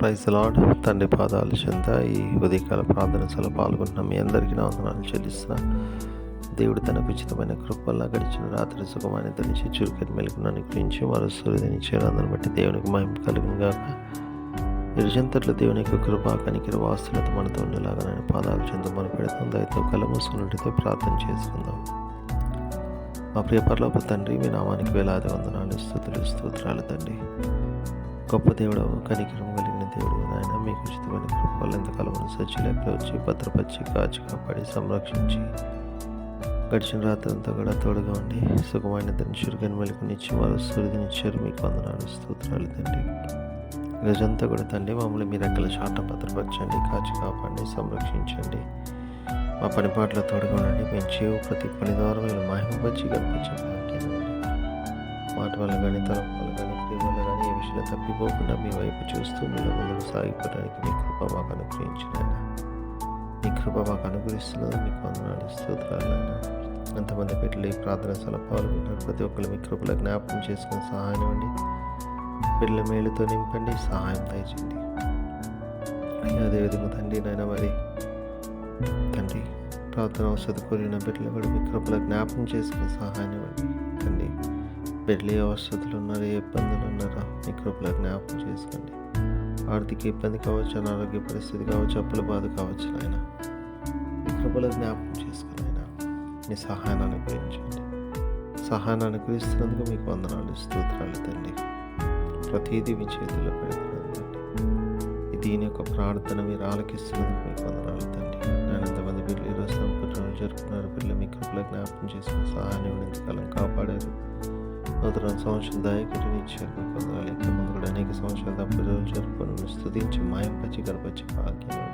Praise lord తండ్రి పాదాలు చెంత ఈ ఉదయకాల ప్రార్థన సభలో పాల్గొంటున్న మీ అందరికీ నా వందనాలు చెల్లిస్తున్నా. దేవుడు తనకు ఉచితమైన కృపల్లా గడిచిన రాత్రి సుఖమైన తనిచి చురుకని మెలుగును గురించి మరో సూర్యుని చేయాలని బట్టి దేవునికి మహిమ కలుగును గాక. ఇరుజంతట్లో దేవుని యొక్క కృప కనికిర వాస్తులతో మనతో ఉండేలాగా నేను పాదాలు చెంత మన పెడతాం దయతో కలమూసుకున్నట్టుతో ప్రార్థన చేసుకుందాం. మా ప్రియ తండ్రి మీ నామానికి వేలాది వందనాలు స్థుతులు స్తోత్రాలు తండ్రి. గొప్ప దేవుడు కనికరం కలిగిన దేవుడు నాయన మీకు ఉచితమైన కృపలు ఎంతకాలం సచ్చిలోకి వచ్చి భద్రపరిచి కాచి కాపాడి సంరక్షించి. గడిచిన రాత్రి అంతా కూడా తోడుగా ఉండి సుఖమైన దాన్ని చురుకని మెలుగునిచ్చి వారు సూర్యునిచ్చారు మీకు వందనాలు స్తోత్రాలు తండ్రి. రోజంతా కూడా తండ్రి మమ్మల్ని మీ రెక్కల చాట భద్రపరచండి కాచి కాపాడి సంరక్షించండి. మా పని పాటలు తోడుగా ఉండండి. మేము చేయ ప్రతి పని ద్వారా మేము మహిమపరిచి కనిపించండి మాట వల్ల కానీ తరం వల్ల కానీ క్రియ తప్పిపోకుండా మీ వైపు చూస్తూ మీలో ముందుకు సాగిపోవడానికి మీ కృప మాకు అనుగ్రహించిన మీ కృప మాకు అనుగ్రహిస్తున్నది మీకు వందనాలు స్తోత్రాలు ఎంతమంది బిడ్డలు ఈ ప్రార్థన స్థలం పాల్గొంటారు ప్రతి ఒక్కరు మీ కృపలో జ్ఞాపకం చేసుకుని సహాయం ఇవ్వండి. బిడ్డల మేలుతో నింపండి సహాయం దయచేయండి. అయ్యా అదేవిధంగా తండ్రి నాయన మరి తండ్రి ప్రార్థన ఔషధ కోరిన బిడ్డలు కూడా మీ కృపలో జ్ఞాపకం చేసుకుని సహాయం ఇవ్వండి. పెళ్ళి అవసరతలు ఏ ఏ ఇబ్బందులు ఉన్నారా మీ కృపలో జ్ఞాపకం చేసుకోండి. ఆర్థిక ఇబ్బంది కావచ్చు అనారోగ్య పరిస్థితి కావచ్చు అప్పుల బాధ కావచ్చు ఆయన మీ కృపలో జ్ఞాపకం చేసుకుని ఆయన మీ సహాయాన్ని అనుగ్రహించండి. సహాయాన్ని అనుగ్రహిస్తున్నందుకు మీకు వందనాలు స్తోత్రాలు తండ్రి. ప్రతిదీ మీ చేతుల్లో పెడుతున్నది ఈ దీని యొక్క ప్రార్థన మీరు ఆలకిస్తున్నందుకు మీకు వందనాలు తండ్రి. నేను ఎంతమంది బిడ్డలు ఈరోజు సంపుట్రం జరుపుకున్నారు పిల్లలు మీ కృపలో జ్ఞాపకం చేసుకుని సహాయాన్ని ఎంతకాలం కాపాడారు. నూతన సంవత్సరం దయకరిని ఇచ్చారు. కదా వందనాలు అనేక సంవత్సరాలు ప్రజలు జరుపుకొని స్తుతించి మాయం గడపచ్చి భాగ్యం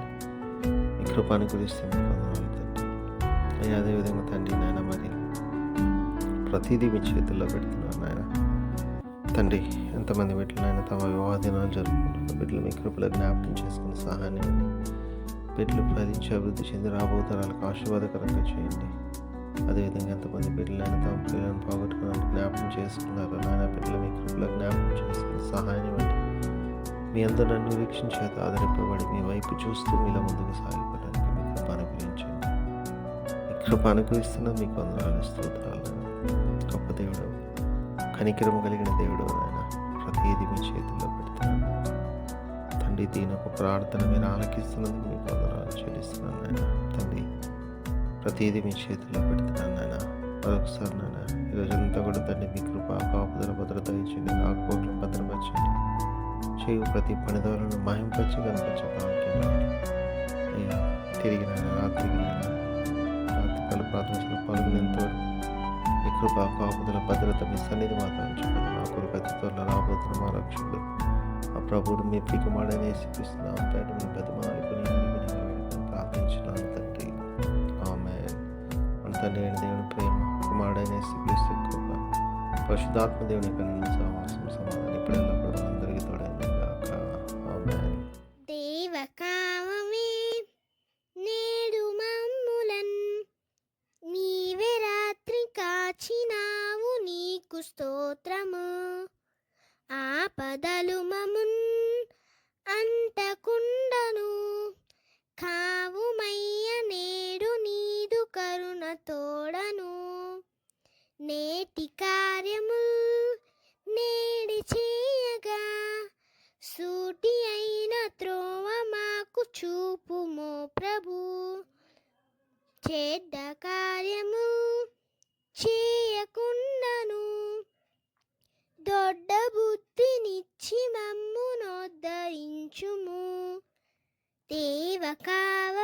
మీ కృపాను గురిస్తే కదా తండ్రి అయ్యా అదేవిధంగా తండ్రి నాయన మరి ప్రతిదీ మీ చేతుల్లో పెడుతున్నాను నాయన. తండ్రి ఎంతమంది బిడ్డలు ఆయన తమ వివాహ దినాలు జరుపుకుంటున్న బిడ్డలు మీ కృపలో జ్ఞాపకం చేసుకుని సహాయాన్ని బిడ్డలు ఫలించి అభివృద్ధి చెంది రాబోతరాలకు ఆశీర్వాదకరంగా చేయండి. అదేవిధంగా ఎంతమంది బిడ్డలైనా తమ పిల్లలను పోగొట్టుకున్నట్టు జ్ఞాపకం చేసుకున్నారు నాయన బిడ్డలు మీ కృపలో జ్ఞాపకం చేసుకుని సహాయం ఇవ్వండి. మీ అందరూ నన్ను నిరీక్షణ చేత ఆదరింపబడి మీ వైపు చూస్తూ మీలో ముందుకు సాగిపోవడానికి మీ కృప అనుగ్రహించండి. మీ కృప అనుగ్రహిస్తున్న మీకు వందనాలు స్తోత్రాలు. గొప్ప దేవుడు కనికరం కలిగిన దేవుడు ఆయన ప్రతిదీ మీ చేతుల్లో పెడుతున్నాను తండ్రి దీని ఒక ప్రార్థన మీరు ఆలకిస్తున్నందుకు మీకు వందనాలు చెల్లిస్తున్నాను నాయన. ప్రతిదీ మీ చేతుల్లో పెడుతున్నాను నాయన మరొకసారి నాయన ఈరోజంతా కూడా తండ్రి మీ కృప కాపుదల భద్రత ఇచ్చింది రాకపోకలను భద్రపరచండి చేయు ప్రతి పని ద్వారా మహింపచ్చి కనిపించే భాగ్యం అయ్యా తిరిగి నాయన రాత్రికి నాయన రాత్రికాల ప్రార్థనలో పాల్గొనేంత మీ కృప కాపుదల భద్రత మీ సన్నిధి మాత్రం ఉంచుకొని మా కొరకు అతి త్వరలో రాబోతున్న మా రక్షకుడు ఆ ప్రభువుడు మీ పికుమాడని శిపిస్తున్నాం పేట మీ బతిమాలుకుని ప్రార్థించినాను తండ్రి. తండ్రి అయిన దేవుని ప్రేమ కుమారుడైన శిపిస్తూ కృప పరిశుద్ధాత్మ దేవుని కన్నా సహవాసం సమాధానం ఇప్పుడు ఎల్లప్పుడూ మనందరికీ తోడైంది గాక నేడు మమ్ములన్ నీవే రాత్రి కాచినావు నీకు స్తోత్రము. ఆపదలు మమున్ అంటకుండను కావు నేటి కార్యము నేడి చేయగా సూటి అయిన త్రోవ మాకు చూపుమో ప్రభు. చేద్ద కార్యము చేయకుండాను దొడ్డ బుద్ధినిచ్చి మమ్మునోద్ధరించుము. దేవ కావ